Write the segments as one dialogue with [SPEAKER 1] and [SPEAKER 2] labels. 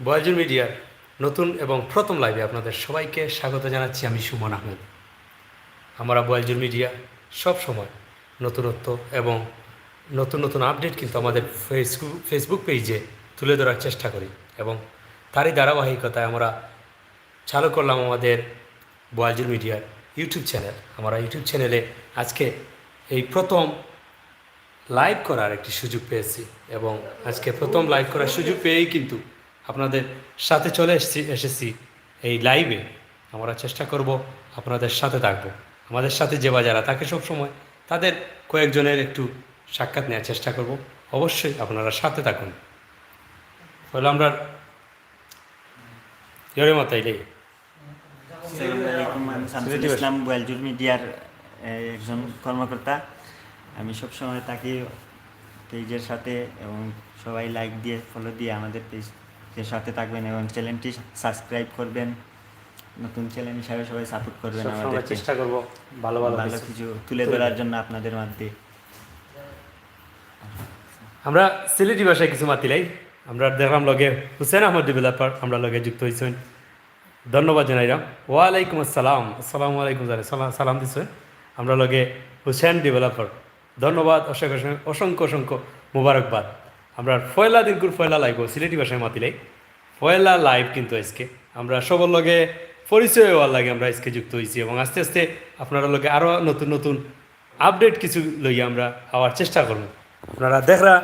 [SPEAKER 1] বয়াজুর মিডিয়ার নতুন এবং প্রথম লাইভে আপনাদের সবাইকে স্বাগত জানাচ্ছি আমি সুমন আহমেদ। আমরা বয়াজুর মিডিয়া সব সময় নতুনত্ব এবং নতুন নতুন আপডেট কিন্তু আমাদের ফেসবুক ফেসবুক পেজে তুলে ধরার চেষ্টা করি এবং তারই ধারাবাহিকতায় আমরা চালু করলাম আমাদের বয়াজুর মিডিয়ার ইউটিউব চ্যানেল আমরা ইউটিউব চ্যানেলে আজকে এই প্রথম লাইভ করার একটি সুযোগ পেয়েছি এবং আজকে প্রথম লাইভ করার সুযোগ পেয়েই কিন্তু আপনাদের সাথে চলে এসেছি এসেছি এই লাইভে আমরা চেষ্টা করব আপনাদের সাথে থাকব। আমাদের সাথে যে বা যারা থাকে সবসময় তাদের কয়েকজনের একটু সাক্ষাৎ নেওয়ার চেষ্টা করব। অবশ্যই আপনারা সাথে থাকুন। তাহলে আমরা
[SPEAKER 2] আসসালামু আলাইকুম আমি ইসলাম বয়ালজুর মিডিয়ার একজন কর্মকর্তা। আমি সবসময় তাকে পেজের সাথে এবং সবাই লাইক দিয়ে ফলো দিয়ে আমাদের পেজের সাথে থাকবেন এবং চ্যানেলটি সাবস্ক্রাইব করবেন। নতুন চ্যানেল হিসাবে সবাই সাপোর্ট করবেন আমাদেরকে।
[SPEAKER 1] চেষ্টা করব ভালো ভালো
[SPEAKER 2] ভালো
[SPEAKER 1] কিছু।
[SPEAKER 2] তুলে ধরার জন্য আপনাদের মধ্যে।
[SPEAKER 1] আমরা সিলেটি ভাষায় কিছু মাতিলাই আমরা দেখলাম লগে হুসেন আহমদ ডেভেলপার আমরা লগে যুক্ত হয়েছেন ধন্যবাদ জানাইলাম। ওয়ালাইকুম আসসালাম। আসসালামু আলাইকুম জানাই সালাম সালাম দিছেন আমরা লগে হুসেন ডেভেলপার ধন্যবাদ অসংখ্য- অসংখ্য অসংখ্য মুবারকবাদ। আমরা ফয়লা দিনকুর ফয়লা লাইভ সিলেটি ভাষায় মাতিলাই ফয়লা লাইভ কিন্তু আজকে। আমরা সবার লগে পরিচয় হওয়ার লাগে আমরা আজকে যুক্ত হয়েছি এবং আস্তে আস্তে আপনারা লগে আরও নতুন নতুন আপডেট কিছু লইয়া আমরা হওয়ার চেষ্টা করব। আপনারা দেখরা,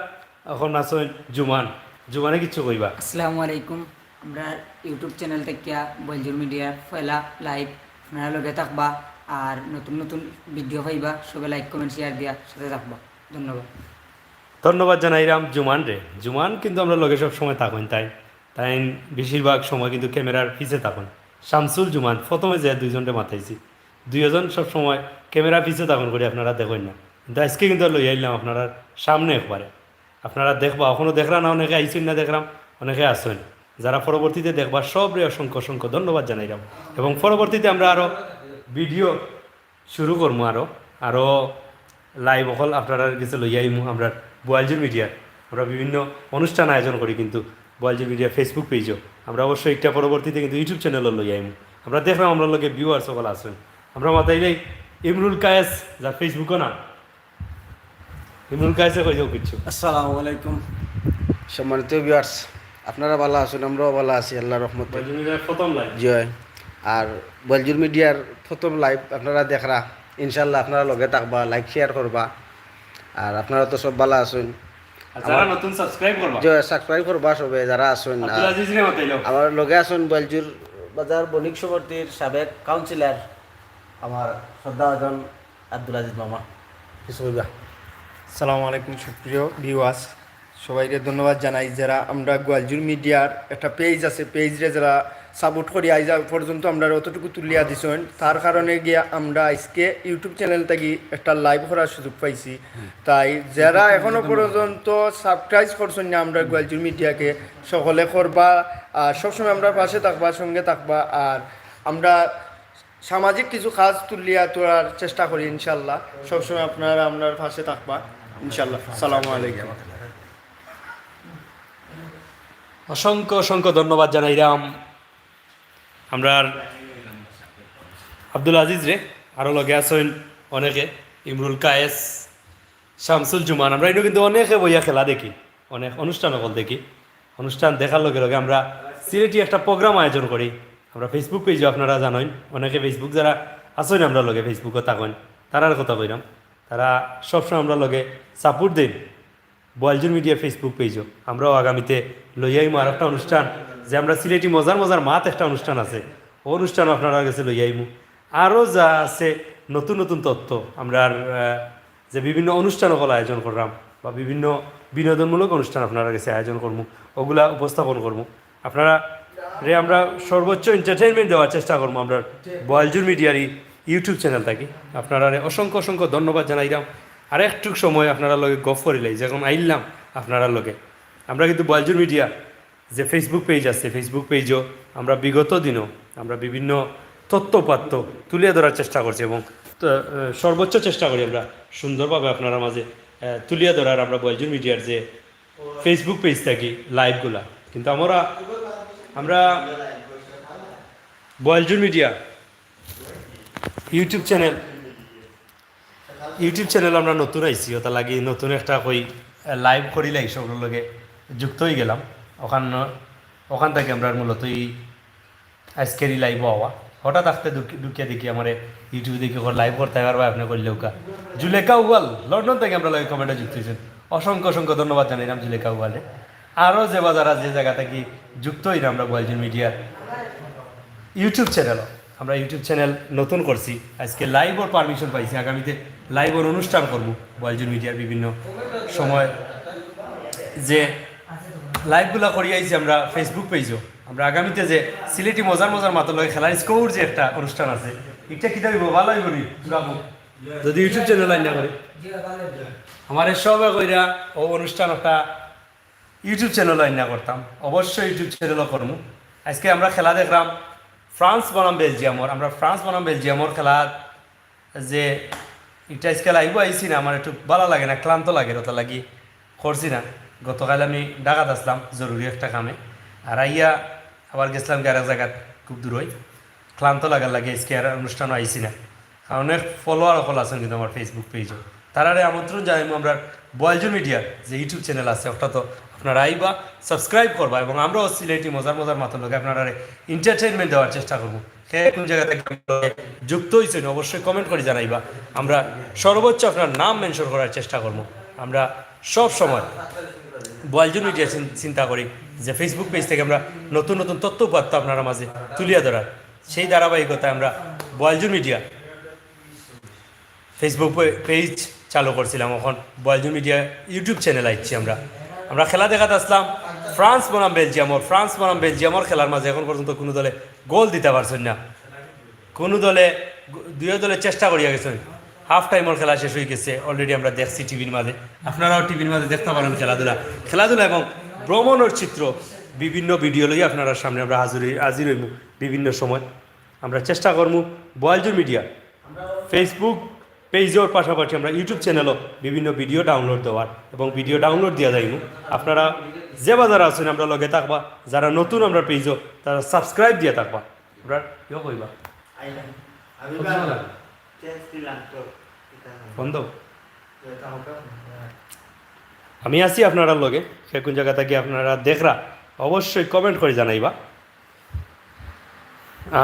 [SPEAKER 1] এখন আসেন জুমান। জুমানে কিছু কইবা?
[SPEAKER 3] আসসালামু আলাইকুম। আমরা ইউটিউব চ্যানেল থেকে বলজুর মিডিয়া, ফয়লা লাইভ আপনারা লগে থাকবা আর নতুন নতুন ভিডিও পাইবা। সবাই লাইক, কমেন্ট শেয়ার দিয়া সাথে থাকবা। ধন্যবাদ।
[SPEAKER 1] ধন্যবাদ জানাইরাম জুমান রে। জুমান কিন্তু আমরা লগে সব সময় থাকুন তাই। তাই বেশিরভাগ সময় কিন্তু ক্যামেরার পিছে থাকুন। শামসুল, জুমান, প্রথমে যে দুইজনকে মাথাইছি। দুইজন সব সময় ক্যামেরা পিছে থাকুন করে আপনারা দেখেন না। কিন্তু আজকে কিন্তু লই আইলাম আপনারা সামনে একবারে। আপনারা দেখবা এখনও দেখরা না, অনেকে আইসেন না দেখলাম অনেকে আসেন যারা পরবর্তীতে দেখবা সব রে অসংখ্য অসংখ্য ধন্যবাদ জানাইলাম এবং পরবর্তীতে আমরা আরও ভিডিও শুরু করব আরও আরও লাইভ অকল আপনারা কিছু লই আইমু, আমরা বয়ালজির মিডিয়া। আমরা বিভিন্ন অনুষ্ঠান আয়োজন করি কিন্তু বয়ালজির মিডিয়া ফেসবুক পেজও আমরা অবশ্যই একটা পরবর্তীতে কিন্তু ইউটিউব চ্যানেলও লই আইমু। আমরা দেখলাম আমরা লগে ভিউয়ার সকল আসেন আমরা মাতাইলেই ইমরুল কায়েস যার ফেসবুকও না ইমরুল কায়েসে কই যাও কিছু
[SPEAKER 4] আসসালামু আলাইকুম। সম্মানিত ভিউয়ার্স আপনারা ভালো আছেন আমরাও ভালো আছি আল্লাহ রহমত।
[SPEAKER 1] প্রথম লাইভ
[SPEAKER 4] জয় আর বলজুর মিডিয়ার প্রথম লাইভ আপনারা দেখরা। ইনশাল্লাহ আপনারা লগে থাকবা লাইক শেয়ার করবা। আর আপনারা তো সব ভালো আছেন।
[SPEAKER 1] যারা নতুন সাবস্ক্রাইব করবা।
[SPEAKER 4] জয় সাবস্ক্রাইব করবা সবে যারা আছেন
[SPEAKER 1] আব্দুল আজিজ রে
[SPEAKER 4] আমার লগে আছেন বলজুর বাজার বণিক সমিতির সাবেক কাউন্সিলর আমার শ্রদ্ধাভাজন আব্দুল আজিজ মামা। কিছু কইবা
[SPEAKER 5] সালামু আলাইকুম সুপ্রিয় ভিউয়ার্স সবাইকে ধন্যবাদ জানাই। যারা আমরা গোয়ালজুর মিডিয়ার একটা পেজ আছে পেজরে যারা সাপোর্ট করি আজ পর্যন্ত আমরা অতটুকু তুলিয়া দিছেন তার কারণে গিয়া আমরা আজকে ইউটিউব চ্যানেল থেকে একটা লাইভ করার সুযোগ পাইছি। তাই যারা এখনও পর্যন্ত সাবস্ক্রাইব করছেন না আমরা গোয়ালজুর মিডিয়াকে, সকলে করবা, আর সবসময় আমরা পাশে থাকবা, সঙ্গে থাকবা, আর আমরা সামাজিক কিছু কাজ তুলিয়া তোলার চেষ্টা করি ইনশাল্লাহ। সবসময় আপনারা আপনার পাশে থাকবা, ইনশাল্লাহ। সালামু আলাইকুম।
[SPEAKER 1] অসংখ্য অসংখ্য ধন্যবাদ জানাইরাম। আমরা আর আব্দুল আজিজ রে আরও লগে আছেন অনেকে, ইমরুল কায়েস, শামসুল জুমান, আমরা এটা কিন্তু অনেকে বইয়া খেলা দেখি, অনেক অনুষ্ঠান অকল দেখি। অনুষ্ঠান দেখার লগে লগে আমরা সিলেটি একটা প্রোগ্রাম আয়োজন করি। আমরা ফেসবুক পেজও আপনারা জানেন, অনেকে ফেসবুক যারা আছেন আমরা লগে ফেসবুকও থাকেন, তারার কথা কইলাম তারা সবসময় আমরা লগে সাপোর্ট দিন বয়ালজুর মিডিয়া ফেসবুক পেজও আমরাও আগামীতে লইয়াইমু আর একটা অনুষ্ঠান, যে আমরা সিলেটি মজার মজার মাত একটা অনুষ্ঠান আছে। ও অনুষ্ঠান আপনারা কাছে লইয়াইমু আরও যা আছে, নতুন নতুন তথ্য আমরা যে বিভিন্ন অনুষ্ঠান সকল আয়োজন করলাম, বা বিভিন্ন বিনোদনমূলক অনুষ্ঠান আপনারা কাছে আয়োজন করব ওগুলা উপস্থাপন করব আপনারা রে আমরা সর্বোচ্চ এন্টারটেনমেন্ট দেওয়ার চেষ্টা করব আমরা বয়ালজুর মিডিয়ার এই ইউটিউব চ্যানেল থাকি। আপনারা অসংখ্য অসংখ্য ধন্যবাদ জানাইলাম। আর একটু সময় আপনারা লগে গফ করিলাই যখন আইলাম আপনারা লগে। আমরা কিন্তু বয়ালজুর মিডিয়া, যে ফেসবুক পেজ আছে ফেসবুক পেজও আমরা বিগত দিনও আমরা বিভিন্ন তথ্যপাত্য তুলে ধরার চেষ্টা করছি এবং সর্বোচ্চ চেষ্টা করি আমরা সুন্দরভাবে আপনারা মাঝে তুলিয়ে ধরার আমরা বয়ালজুর মিডিয়ার যে ফেসবুক পেজ থাকি লাইভগুলা কিন্তু আমরা আমরা বয়লজুর media YouTube channel YouTube channel আমরা নতুন আইছি, ওটা লাগি নতুন একটা কই লাইভ করি করিলাই সবগুলোর লগে যুক্ত হয়ে গেলাম। ওখান ওখান থেকে আমরা মূলত এই আজকেরই লাইভ হওয়া। হঠাৎ আসতে ঢুকিয়ে দেখি আমার ইউটিউবে দেখি লাইভ করতে পারবা আপনি করলেও কা? জুলেখা উগাল, লন্ডন থেকে আমরা লাইভ কমেন্টে যুক্ত হয়েছেন। অসংখ্য অসংখ্য ধন্যবাদ জানাইলাম জুলেখা উগালে। আরও যে বা যারা যে জায়গা থেকে যুক্ত হইলাম আমরা বয়জন মিডিয়ার ইউটিউব চ্যানেলও আমরা ইউটিউব চ্যানেল নতুন করছি। আজকে লাইভ ওর পারমিশন পাইছি, আগামীতে লাইভ ওর অনুষ্ঠান করব বয়জন মিডিয়ার বিভিন্ন সময়। যে লাইভগুলো করি আইছি আমরা ফেসবুক পেজও আমরা আগামীতে যে সিলেটি মজার মজার মাত্র লগে খেলার স্কোর যে একটা অনুষ্ঠান আছে, এটা কি দাবি ভালো হইব নি যদি ইউটিউব চ্যানেল লাইন না করে। আমার সবে কইরা ও অনুষ্ঠান একটা ইউটিউব চ্যানেল লাইন না করতাম। অবশ্যই ইউটিউব চ্যানেলও করব আজকে আমরা খেলা দেখলাম। ফ্রান্স বনাম বেলজিয়ামর, আমরা ফ্রান্স বনাম বেলজিয়ামর খেলা যে এটা আজকে লাইভ আইছি না, আমার একটু ভালো লাগে না, ক্লান্ত লাগে ওটা লাগি করছি না। গতকাল আমি ডাকাত আসলাম, জরুরি একটা কামে। আর আইয়া আবার গেছিলাম আরেক জায়গাত, খুব দূর হই ক্লান্ত লাগার লাগে আজকে আর অনুষ্ঠানও আইছি না। কারণ অনেক ফলোয়ার সকল আছেন কিন্তু আমার ফেসবুক পেজে তারারে আমন্ত্রণ জানাইমু আমরা বয়জু মিডিয়ার যে ইউটিউব চ্যানেল আছে ওটা তো আপনারা আইবা সাবস্ক্রাইব করবা এবং আমরাও সিলেটি মজার মজার মাথার লোক আপনারা এন্টারটেনমেন্ট দেওয়ার চেষ্টা করব। কোন জায়গা থেকে যুক্ত হয়েছেন অবশ্যই কমেন্ট করে জানাইবা। আমরা সর্বোচ্চ আপনার নাম মেনশন করার চেষ্টা করব। আমরা সব সময় বয়লজন মিডিয়া চিন্তা করি যে ফেসবুক পেজ থেকে আমরা নতুন নতুন তথ্য উপাত্ত আপনারা মাঝে তুলিয়া ধরার। সেই ধারাবাহিকতায় আমরা বয়লজন মিডিয়া ফেসবুক পেজ চালু করছিলাম, এখন বয়লজু মিডিয়া ইউটিউব চ্যানেল আইছি আমরা। আমরা খেলা দেখাতে আসলাম। ফ্রান্স বনাম বেলজিয়ামর ফ্রান্স বনাম বেলজিয়ামর খেলার মাঝে এখন পর্যন্ত কোনো দলে গোল দিতে পারছেন না। কোনো দলে দুই দলে চেষ্টা করিয়া গেছেন। হাফ টাইমর খেলা শেষ হয়ে গেছে অলরেডি আমরা দেখছি টিভির মাঝে। আপনারাও টিভির মাঝে দেখতে পারেন খেলাধুলা। খেলাধুলা এবং ভ্রমণের চিত্র বিভিন্ন ভিডিও লই আপনার সামনে আমরা হাজির হাজির হইব বিভিন্ন সময় আমরা চেষ্টা করব বয়লজুর মিডিয়া ফেসবুক পেজের পাশাপাশি আমরা ইউটিউব চ্যানেলও বিভিন্ন ভিডিও ডাউনলোড দেওয়ার এবং ভিডিও ডাউনলোড দেওয়া যাইব আপনারা যে বা যারা আছেন, আমরা লগে থাকবা। যারা নতুন, আমরা পেজও তারা সাবস্ক্রাইব দিয়ে থাকবা। কইবা। বন্ধ? আমি আছি আপনারা লগে। সে কোন জায়গা থেকে আপনারা দেখরা, অবশ্যই কমেন্ট করে জানাইবা।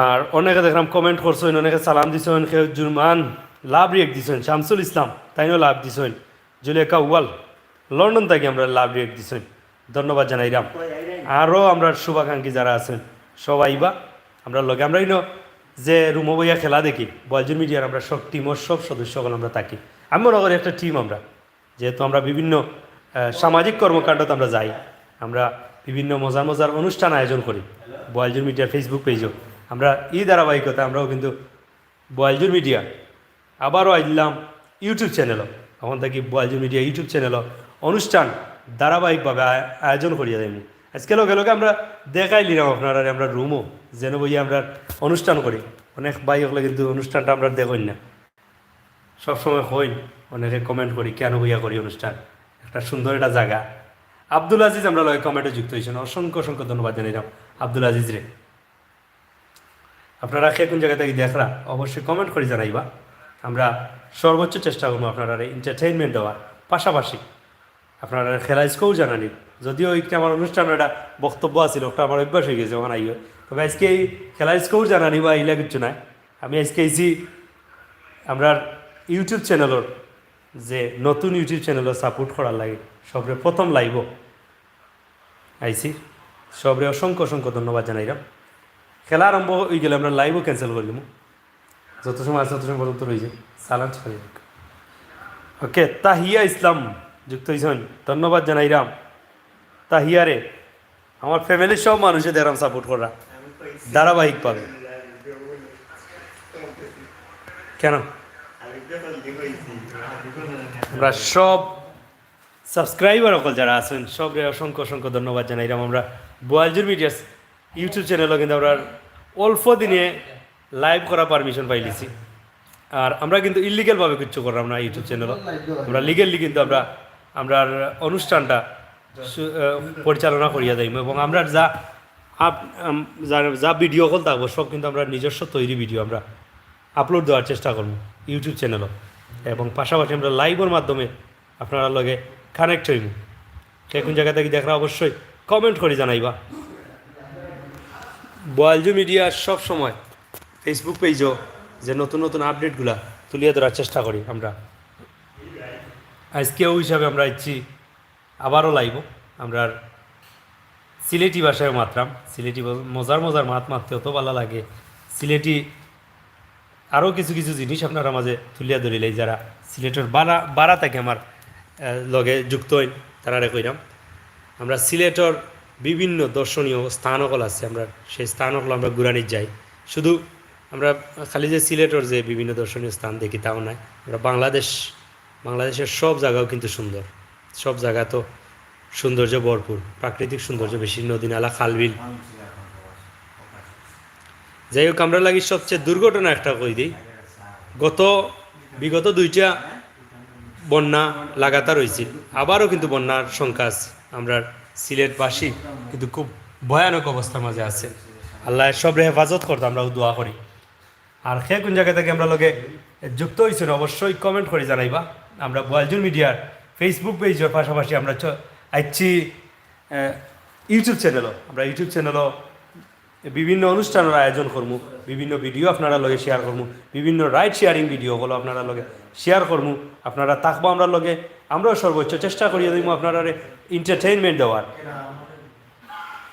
[SPEAKER 1] আর অনেকে দেখলাম কমেন্ট করছেন, অনেকে সালাম দিছেন, কেউ জুরমান। লাভ রিয়েক্ট দিছেন, শামসুল ইসলাম তাইও লাভ দিছেন। জুলেখা ওয়াল লন্ডন থেকে আমরা লাভ রিয়েক্ট দিছেন। ধন্যবাদ জানাইলাম আরও আমরা শুভাকাঙ্ক্ষী যারা আছেন, সবাই বা, আমরা লগে আমরা ইনো যে রুমো বইয়া খেলা দেখি বয়জুর মিডিয়ার আমরা সব টিমের সব সদস্যগণ আমরা থাকি। আমি মনে করি একটা টিম আমরা, যেহেতু আমরা বিভিন্ন সামাজিক কর্মকাণ্ডতে আমরা যাই, আমরা বিভিন্ন মজার মজার অনুষ্ঠান আয়োজন করি। বয়লজুর মিডিয়ার ফেসবুক পেজও আমরা এই ধারাবাহিকতা আমরাও কিন্তু বয়লজুর মিডিয়া আবারও আইলাম ইউটিউব চ্যানেলও। এখন থাকি বয়লজুর মিডিয়া ইউটিউব চ্যানেলও। অনুষ্ঠান ধারাবাহিকভাবে আয়োজন করিয়া আজকে লগে লগে আমরা দেখাই নিলাম আপনারা আমরা রুমও যেন বইয়া আমরা অনুষ্ঠান করি। অনেক ভাই হলে কিন্তু অনুষ্ঠানটা আমরা দেখই না। সবসময় হই অনেকে কমেন্ট করি, কেন বইয়া করি অনুষ্ঠান? একটা সুন্দর একটা জায়গা। আব্দুল আজিজ আমরা লগে কমেন্টে যুক্ত হয়েছেন। অসংখ্য অসংখ্য ধন্যবাদ জানাইলাম আব্দুল আজিজ রে আপনারা কে কোন জায়গা থেকে দেখরা, অবশ্যই কমেন্ট করে জানাইবা। আমরা সর্বোচ্চ চেষ্টা করব আপনারা এন্টারটেইনমেন্ট দেওয়ার। পাশাপাশি আপনারা খেলা স্কোর জানানি যদিও একটা আমার অনুষ্ঠান একটা বক্তব্য আছিল, ওটা আমার অভ্যাস হয়ে গেছে ওখানে আইও। তবে আজকে এই খেলা স্কোর জানানি বা ইলা কিছু নাই। আমি আজকে এসি আমরা ইউটিউব চ্যানেলের যে নতুন ইউটিউব চ্যানেলের সাপোর্ট করার লাগে, সবরে প্রথম লাইভ। আইসি সবরে অসংখ্য অসংখ্য ধন্যবাদ জানাইলাম খেলা আরম্ভ হয়ে গেলে আমরা লাইভও ক্যান্সেল করলাম যত সময় আছে তত সময় পর্যন্ত রয়েছে ছাড়ি ওকে তাহিয়া ইসলাম, যুক্ত হয়েছেন ধন্যবাদ জানাইরাম। তাহিয়ারে, আমার ফ্যামিলির সব মানুষের দেখলাম সাপোর্ট করা। ধারাবাহিক পাবে কেন? আমরা সব সাবস্ক্রাইবার সকল যারা আছেন সব অসংখ্য অসংখ্য ধন্যবাদ জানাইলাম আমরা বয়ালজুর মিডিয়াস ইউটিউব চ্যানেলও কিন্তু আমরা অল্প দিনে লাইভ করা পারমিশন পাইলিছি। আর আমরা কিন্তু ইলিগালভাবে কিচ্ছু করলাম না ইউটিউব চ্যানেলও আমরা লিগেলি কিন্তু আমরা আমরা অনুষ্ঠানটা পরিচালনা করিয়া যাইম এবং আমরা যা আপ যা- ভিডিও কল থাকব সব কিন্তু আমরা নিজস্ব তৈরি ভিডিও আমরা আপলোড দেওয়ার চেষ্টা করব ইউটিউব চ্যানেলও এবং পাশাপাশি আমরা লাইভের মাধ্যমে আপনারা লগে কানেক্ট হইব। কোন জায়গা থেকে দেখরা অবশ্যই কমেন্ট করে জানাইবা। বয়ালজু মিডিয়া সব সময় ফেসবুক পেজও যে নতুন নতুন আপডেটগুলা তুলিয়ে ধরার চেষ্টা করি আমরা। আজকেও হিসাবে আমরা ইচ্ছি আবারও লাইব আমরা সিলেটি ভাষায় মাত্রাম। সিলেটি মজার মজার মাত মারতে অত ভালো লাগে। সিলেটি আরও কিছু কিছু জিনিস আপনারা মাঝে তুলিয়া ধরিলাই যারা সিলেটের বারা বারা থাকে আমার লগে যুক্ত হইন তারা কইরাম। আমরা সিলেটর বিভিন্ন দর্শনীয় স্থানকল আছে, আমরা সেই স্থানকল আমরা ঘুরানি যাই। শুধু আমরা খালি যে সিলেটর যে বিভিন্ন দর্শনীয় স্থান দেখি তাও নয়, আমরা বাংলাদেশ, বাংলাদেশের সব জায়গাও কিন্তু সুন্দর। সব জায়গা তো সৌন্দর্য ভরপুর, প্রাকৃতিক সৌন্দর্য বেশি। নদী, নালা, খালবিল। যাই হোক, আমরা লাগি সবচেয়ে দুর্ঘটনা একটা কই দিই। গত, বিগত দুইটা বন্যা লাগাতার হয়েছিল আবারও কিন্তু বন্যার সংখ্যা আছে। আমরা সিলেটবাসী কিন্তু খুব ভয়ানক অবস্থার মাঝে আছে। আল্লাহ সবরে হেফাজত করতে আমরা দোয়া করি। আর সে কোন জায়গা থেকে আমরা লগে যুক্ত হয়েছেন অবশ্যই কমেন্ট করে জানাইবা। আমরা বয়ালজুন মিডিয়ার ফেসবুক পেজের পাশাপাশি আমরা আইছি ইউটিউব চ্যানেলও আমরা ইউটিউব চ্যানেলও বিভিন্ন অনুষ্ঠানের আয়োজন করমু, বিভিন্ন ভিডিও আপনারা লগে শেয়ার করমু, বিভিন্ন রাইড শেয়ারিং ভিডিওগুলো আপনারা লগে শেয়ার করমু। আপনারা থাকব আমরা লগে, আমরাও সর্বোচ্চ চেষ্টা করিয়ে দিব আপনারা এন্টারটেইনমেন্ট দেওয়ার।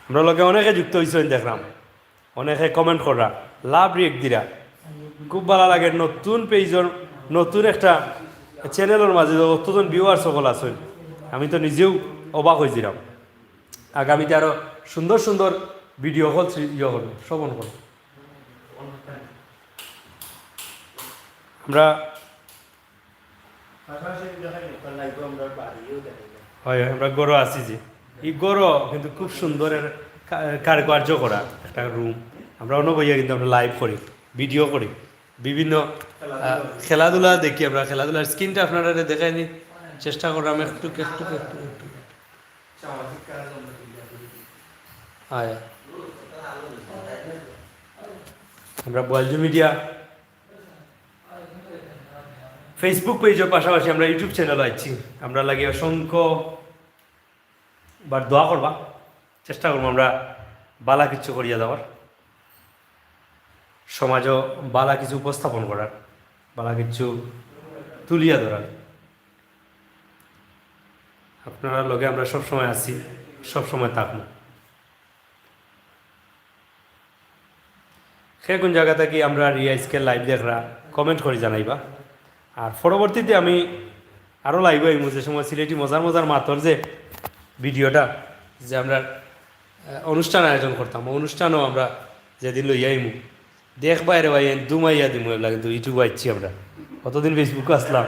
[SPEAKER 1] আমরা লগে অনেকে যুক্ত হয়েছেন দেখলাম, অনেকে কমেন্ট করা, লাভ রিয়েক্ট দিরা। খুব ভালো লাগে। নতুন পেজর নতুন একটা চ্যানেলের মাঝে অতজন ভিউয়ার সকল আছেন। আমি তো নিজেও অবাক হয়েছিলাম আগামীতে আরও সুন্দর সুন্দর ভিডিও হল ইয়ে করব শ্রবণ করব আমরা হয় আমরা গরো আছি যে। এই গরো কিন্তু খুব সুন্দরের কা- কারুকার্য করা একটা রুম আমরা অন্য কিন্তু আমরা লাইভ করি ভিডিও করি। বিভিন্ন খেলাধুলা দেখি আমরা, খেলাধুলার স্ক্রিনটা আপনারা দেখাইনি চেষ্টা করলাম একটু একটু একটু একটু আমরা বয়ালজু মিডিয়া। ফেসবুক পেজের পাশাপাশি আমরা ইউটিউব চ্যানেল আছি আমরা লাগে অসংখ্য বার দোয়া করবা। চেষ্টা করব আমরা বালা কিছু করিয়া দেওয়ার। সমাজও বালা কিছু উপস্থাপন করার, বালা কিছু তুলিয়া ধরার। আপনারা লগে আমরা সব সময় আছি সব সময় থাকব। সে কোন জায়গা থেকে আমরা রিয়াইজকে লাইভ দেখরা কমেন্ট করে জানাইবা। আর পরবর্তীতে আমি আরও লাইভ হইব যে সময়, সিলেটি মজার মজার মাতর যে ভিডিওটা, যে আমরা অনুষ্ঠান আয়োজন করতাম অনুষ্ঠানও আমরা যেদিন লইয়া দেখ বাইরে ভাই দুমাইয়া দিমু এগুলা কিন্তু ইউটিউব আইছি আমরা। কতদিন ফেসবুকে আসলাম?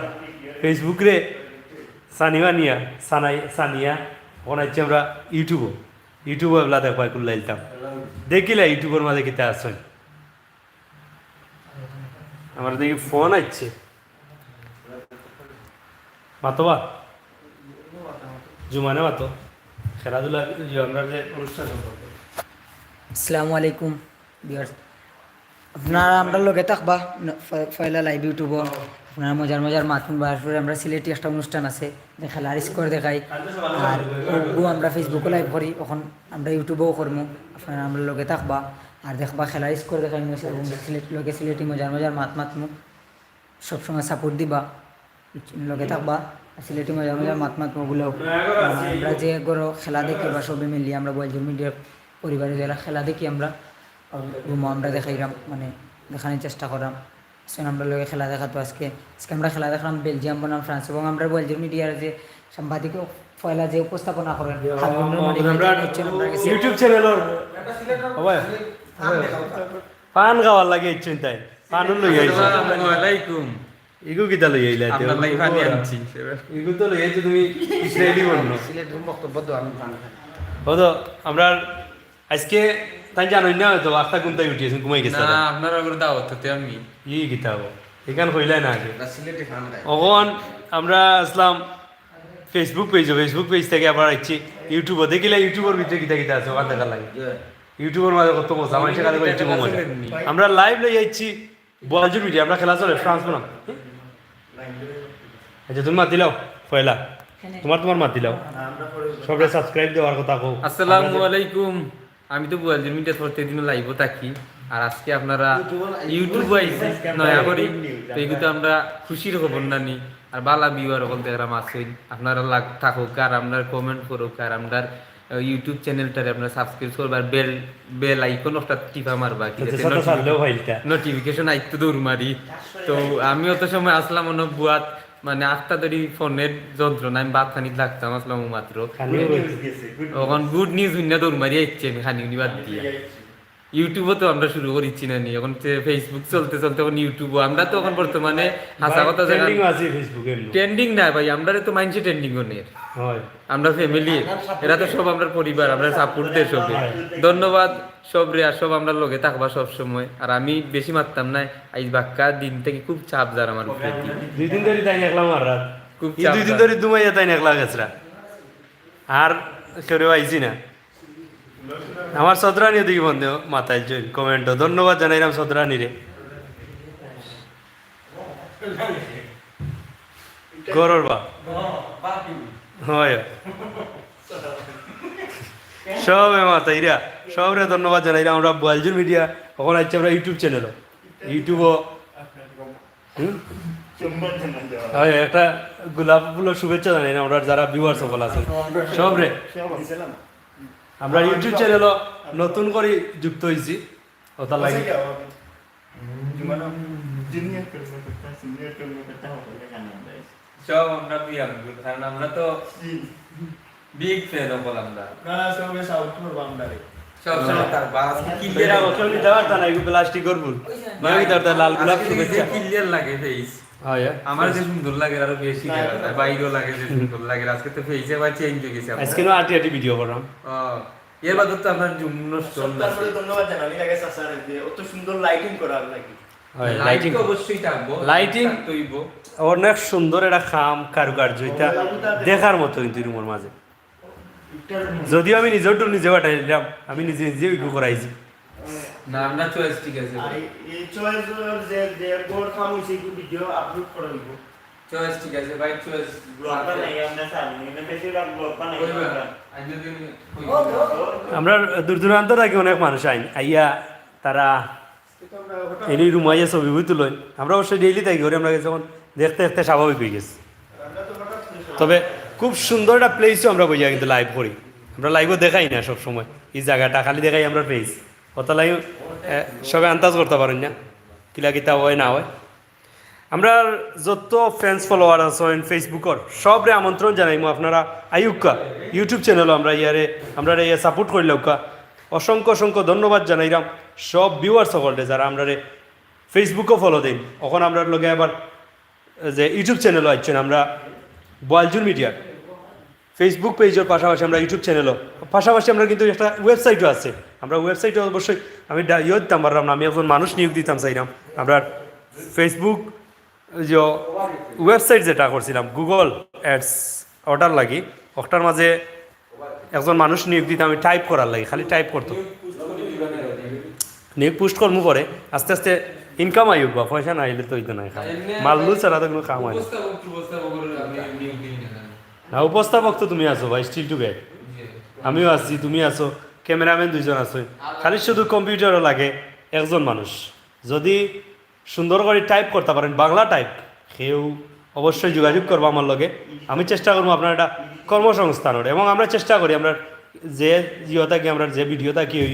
[SPEAKER 1] ফেসবুক রে সানিয়া নিয়া, সানাই, সানিয়া, বানাইছি আমরা ইউটিউবও ইউটিউবও এগুলা দেখবা একটু লাইতাম দেখিলা ইউটিউবের মাঝে কিতা আসছেন আমার দেখি ফোন আসছে মাতবা জুমানে মাতো? খেলাধুলা আমরা যে অনুষ্ঠান
[SPEAKER 3] আসসালামু আলাইকুম বিয়ার্স আপনারা, আমরা লগে থাকবা ফয়লা লাইভ ইউটিউব আপনারা মজার মজার মাত শুনবা। আমরা সিলেটি একটা অনুষ্ঠান আছে, যে খেলার স্কোর দেখাই আর আমরা ফেসবুকে লাইভ করি এখন আমরা ইউটিউবেও করব আপনারা, আমরা লগে থাকবা। আর দেখবা খেলার স্কোর দেখাই সিলেট, লগে সিলেটি মজার মজার মাত মাতমু। সবসময় সাপোর্ট দিবা। লগে থাকবা। আর সিলেটি মজার মজার মাত মাতমু ওগুলো আমরা যে গরো খেলা দেখি বা সবে মিলিয়ে আমরা বলছি মিডিয়ার পরিবারে যারা খেলা দেখি আমরা রুমও আমরা দেখাইলাম মানে দেখানোর চেষ্টা করলাম সে আমরা লোকে খেলা দেখাতো আজকে। আজকে আমরা খেলা দেখলাম বেলজিয়াম বনাম ফ্রান্স এবং আমরা বেলজিয়াম মিডিয়ার যে সাংবাদিক ফয়লা যে উপস্থাপনা করেন
[SPEAKER 1] আমরা। ইউটিউব চ্যানেলের হবে পান খাওয়ার লাগে ইচ্ছুন তাই লই আইছো। ইগু কিতা লই আইলা
[SPEAKER 6] পানি আনছি।
[SPEAKER 1] ইগু তো লই আইছো তুমি ইসরায়েলি
[SPEAKER 4] সিলেটের বক্তব্য দেওয়ার
[SPEAKER 1] হতো আমরা আজকে তাই জানোই না হয়তো আস্তা কোনটাই উঠিয়েছেন ঘুমাই গেছে
[SPEAKER 6] না আপনার ওগুলো দাওয়াত হতে আমি।
[SPEAKER 1] ই কিতাব এখান হইলাই না আগে। অকন আমরা আসলাম ফেসবুক পেজ ফেসবুক পেজ থেকে আবার আইছি ইউটিউবও দেখিলে ইউটিউবের ভিতরে কিতা কিতা আছে ওখান দেখা লাগে ইউটিউবের মাঝে কত মজা আমার সেখানে ইউটিউবে মজা। আমরা লাইভ লই যাচ্ছি বলজুর মিডিয়া আমরা খেলা চলে ফ্রান্স বনাম। আচ্ছা তুমি মাত দিলাও পয়লা। তোমার তোমার মাত দিলাও। সবরে সাবস্ক্রাইব দেওয়ার কথা কো
[SPEAKER 6] আসসালামু আলাইকুম। আমি তো বুয়ালজির মিডিয়া প্রত্যেকদিন লাইভও থাকি। আর আজকে আপনারা ইউটিউব আইছি নয়া করি। তো এগুলো আমরা খুশির খবর নানি আর বালা বিওয়ার সকল দেখলাম আসেন আপনারা লাগ থাকুক আর আপনার কমেন্ট করুক আর আপনার ইউটিউব চ্যানেলটারে আপনারা সাবস্ক্রাইব করবার বেল বেল আইকন একটা টিপা মারবা কি
[SPEAKER 1] ছোট
[SPEAKER 6] নোটিফিকেশন আইতো দৌড় মারি। তো আমি অত সময় আসলাম অন্য বুয়াত। মানে আটটা ধরি ফোনের যন্ত্রণা আমি বাদ খানিক লাগতাম আসলাম মাত্র। এখন গুড নিউজ শুনে দৌড় মারি ইচ্ছে আমি খানিক বাদ দিয়া। ইউটিউবও তো আমরা শুরু করেছি না নি। এখন ফেসবুক চলতে চলতে এখন ইউটিউবও আমরা তো এখন বর্তমানে হাসা কথা
[SPEAKER 1] ট্রেন্ডিং আছে ফেসবুকে
[SPEAKER 6] ট্রেন্ডিং না ভাই আমরা তো মাইন্ডসে ট্রেন্ডিং
[SPEAKER 1] হয়।
[SPEAKER 6] আমরা ফ্যামিলি এরা তো সব আমরা পরিবার আমরা সাপোর্ট দেয় সবে। ধন্যবাদ সব রে আর সব আমরা লগে থাকবা সব সময়। আর আমি বেশি মারতাম না আজ বাক্কা দিন থেকে খুব চাপ যার আমার উপরে।
[SPEAKER 1] দুই দিন ধরে তাই একলা মার রাত।
[SPEAKER 6] খুব চাপ
[SPEAKER 1] দুই দিন ধরে দুমাইয়া তাই একলা গেছরা আর কেউ আইছি না। আমার সদরানি দিকে বন্ধু মাথায় জয় কমেন্ট ধন্যবাদ জানাইলাম সদরানি রে গরর বা হয়। সব মাথা ইরা, সবরে ধন্যবাদ জানাইলাম আমরা বয়ালজুর মিডিয়া কখন আসছে আমরা ইউটিউব চ্যানেলও ইউটিউবও হয়, একটা গোলাপ ফুলের শুভেচ্ছা জানাই আমরা, যারা ভিউয়ার সকল আছে সব রে আমরা ইউটিউব চ্যানেলও নতুন করে যুক্ত হয়েছি ওটা লাগে।
[SPEAKER 6] সব আমরা কারণ আমরা তো বিগ ফ্যান অফ আমরা সব সময় তার বাস ক্লিয়ার
[SPEAKER 1] প্লাস্টিক করবুল লাল গোলাপ শুভেচ্ছা।
[SPEAKER 6] ক্লিয়ার লাগে ফেস
[SPEAKER 1] হয়
[SPEAKER 6] আমার যে সুন্দর লাগে আরও বেশি বাইরেও লাগে যে সুন্দর লাগে। আজকে তো ফেসে আবার চেঞ্জ হয়ে গেছে আমার।
[SPEAKER 1] আজকে নো আটি আটি ভিডিও করলাম
[SPEAKER 6] ও, তো আপনার জুমন স্টোন
[SPEAKER 5] তারপরে ধন্যবাদ জানালি লাগে চাচার অত সুন্দর লাইটিং করার লাগি
[SPEAKER 1] হয়
[SPEAKER 6] লাইটিং
[SPEAKER 1] লাইটিং
[SPEAKER 6] অবশ্যই থাকব
[SPEAKER 1] Lighting?
[SPEAKER 6] তৈব
[SPEAKER 1] অনেক সুন্দর একটা খাম কারুকার্য এটা দেখার মতো কিন্তু রুমের মাঝে। যদিও আমি নিজেও একটু নিজে বাটাইলাম আমি নিজে নিজে ইগু করাইছি।
[SPEAKER 6] না আমরা চয়েস ঠিক আছে
[SPEAKER 5] এই- এই যে যে বোর্ড কাম হইছে এই ভিডিও আপলোড করে দিব
[SPEAKER 6] চয়েস ঠিক আছে ভাই চয়েস
[SPEAKER 2] ব্লগ বানাই আমরা সামনে এটা বেশিরভাগ ব্লগ বানাই।
[SPEAKER 1] আমরা দূর দূরান্ত থেকে অনেক মানুষ আইন। আইয়া তারা এনে রুমাইয়া ছবি বই তুলেন আমরা অবশ্যই ডেইলি তাই করি আমরা যখন দেখতে দেখতে স্বাভাবিক হয়ে গেছে। তবে খুব সুন্দর একটা প্লেসও আমরা বইয়া কিন্তু লাইভ করি। আমরা লাইভও দেখাই না সব সময় এই জায়গাটা খালি দেখাই আমরা প্লেস কত লাইভ সবাই আন্দাজ করতে পারেন না কিলা কিতা হয় না হয়। আমরা যত ফ্যান্স ফলোয়ার আছেন ফেসবুকর সবরে আমন্ত্রণ জানাইমু আপনারা। আইউকা ইউটিউব চ্যানেলও আমরা ইয়ারে, আমরা ইয়ে সাপোর্ট করিলাউকা অসংখ্য অসংখ্য ধন্যবাদ জানাইলাম সব ভিউয়ার সকলরে যারা আমরা ফেসবুকও ফলো দিন। এখন আমরা লগে আবার যে ইউটিউব চ্যানেলও আসছেন আমরা বয়ালজুর মিডিয়ার। ফেসবুক পেজের পাশাপাশি আমরা ইউটিউব চ্যানেলও পাশাপাশি আমরা কিন্তু একটা ওয়েবসাইটও আছে। আমরা ওয়েবসাইটও অবশ্যই আমি ইয়ে দিতাম পারলাম না আমি একজন মানুষ নিয়োগ দিতাম চাইলাম। আমরা ফেসবুক যে ওয়েবসাইট যেটা করছিলাম গুগল অ্যাডস অর্ডার লাগি ওটার মাঝে একজন মানুষ নিয়োগ দিতাম আমি টাইপ করার লাগে খালি টাইপ করতো। নিয়োগ পোস্ট করব পরে আস্তে আস্তে ইনকাম আইব বা পয়সা না আইলে তো ওই হইতো না মাল্লু ছাড়া তো কোনো কাম হয় না।
[SPEAKER 6] উপস্থাপক
[SPEAKER 1] তো তুমি আছো ভাই স্টিল টু গেট আমিও আছি তুমি আছো। ক্যামেরাম্যান দুইজন আছে। খালি শুধু কম্পিউটারও লাগে একজন মানুষ। যদি সুন্দর করে টাইপ করতে পারেন বাংলা টাইপ সেও অবশ্যই যোগাযোগ করব আমার লগে। আমি চেষ্টা করব আপনার একটা কর্মসংস্থানের এবং আমরা চেষ্টা করি আমরা যে ইয়ে থাকি আমরা যে ভিডিও থাকি ওই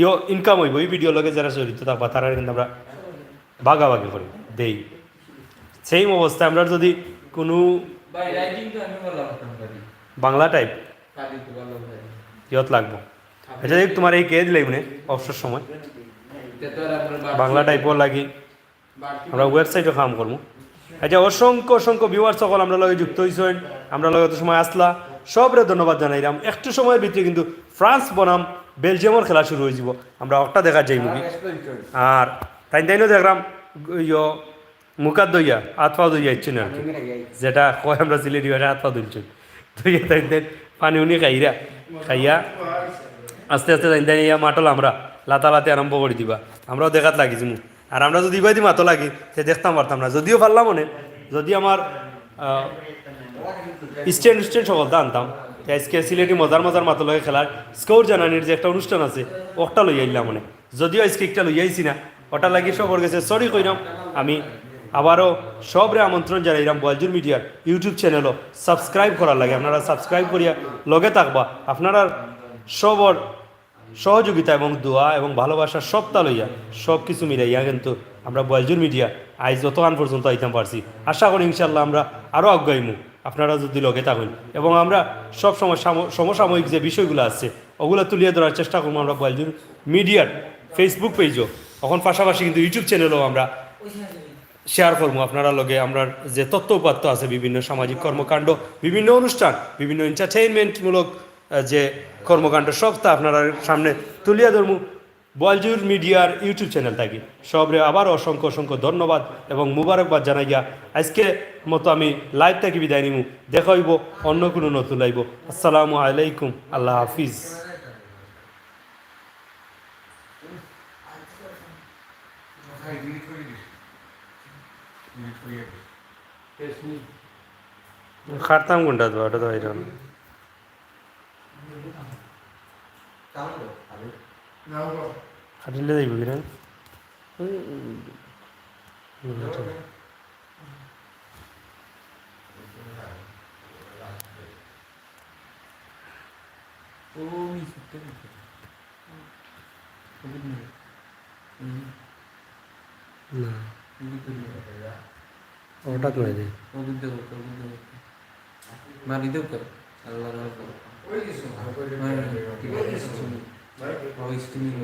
[SPEAKER 1] ইয়ে ইনকাম হইব ওই ভিডিও লগে যারা জড়িত থাকবা তারা কিন্তু আমরা ভাগাভাগি করি দেই। সেই অবস্থায় আমরা যদি কোনো বাংলা টাইপ ইয়ত লাগবো। আচ্ছা দেখ তোমার এই কে দিলাই মানে অবসর সময়। বাংলা টাইপও লাগি। আমরা ওয়েবসাইটও কাম করব। আচ্ছা অসংখ্য অসংখ্য ভিউয়ার সকল আমরা লগে যুক্ত হয়েছেন আমরা লগে তো সময় আসলা। সবরে ধন্যবাদ জানাইলাম। একটু সময়ের ভিতরে কিন্তু ফ্রান্স, বনাম, বেলজিয়ামের খেলা শুরু হয়ে যাব। আমরা একটা দেখা যাই মুভি আর তাই তাইনও দেখলাম, ইয় মুখার দইয়া পা দইয়া ইচ্ছেন আর কি। যেটা কয় আমরা সিলেটি ভাষা হাত পা ধুলছেন দইয়া তাই তাই, পানি উনি খাইরা। খাইয়া আস্তে আস্তে জানি ইয়া মাটল আমরা, লাতালাতে আরম্ভ করে দিবা। আমরাও দেখাত লাগিছি মু আর আমরা যদি ইবাই দি মাতো লাগি সে দেখতাম পারতাম না। যদিও পারলাম মনে যদি আমার স্ট্যান্ড স্ট্যান্ড সকল আনতাম আজকে সিলেটি মজার মজার মাতো লাগে খেলার স্কোর জানানির যে একটা অনুষ্ঠান আছে ওটা লই আইলাম মনে যদিও আজকে একটা লই আইছি না ওটা লাগি সবর গেছে সরি কইরাম। আমি আবারও সবরে আমন্ত্রণ জানাইলাম বয়জুর মিডিয়ার ইউটিউব চ্যানেলও সাবস্ক্রাইব করার লাগে। আপনারা সাবস্ক্রাইব করিয়া লগে থাকবা। আপনারা সবর, সহযোগিতা এবং দোয়া এবং ভালোবাসার সবটা লইয়া সব কিছু মিলাইয়া কিন্তু আমরা বয়জুর মিডিয়া আজ যতক্ষণ পর্যন্ত আইতাম পারছি। আশা করি ইনশাল্লাহ আমরা আরও আগাইমু। আপনারা যদি লগে থাকুন এবং আমরা সব সময় সাম- সমসাময়িক যে বিষয়গুলো আছে, ওগুলো তুলিয়ে ধরার চেষ্টা করব আমরা বয়জুর মিডিয়ার ফেসবুক পেজও এখন পাশাপাশি কিন্তু ইউটিউব চ্যানেলও আমরা শেয়ার করব। আপনারা লগে আমরা যে তথ্য উপাত্ত আছে বিভিন্ন সামাজিক কর্মকাণ্ড, বিভিন্ন অনুষ্ঠান, বিভিন্ন এন্টারটেইনমেন্টমূলক যে কর্মকাণ্ড সব তা আপনারা সামনে তুলিয়া ধরবো বলজুর মিডিয়ার ইউটিউব চ্যানেল থাকি। সবরে আবার অসংখ্য অসংখ্য ধন্যবাদ এবং মুবারকবাদ জানাইয়া আজকে মতো আমি লাইভ থাকি বিদায় নিমু। দেখা হইব অন্য কোনো নতুন লাইব আসসালামু আলাইকুম আল্লাহ হাফিজ। খাটতাম কোনটা? তো ওটা তো হইরাম খাটিলে যাইব Where is
[SPEAKER 6] it? Where is it?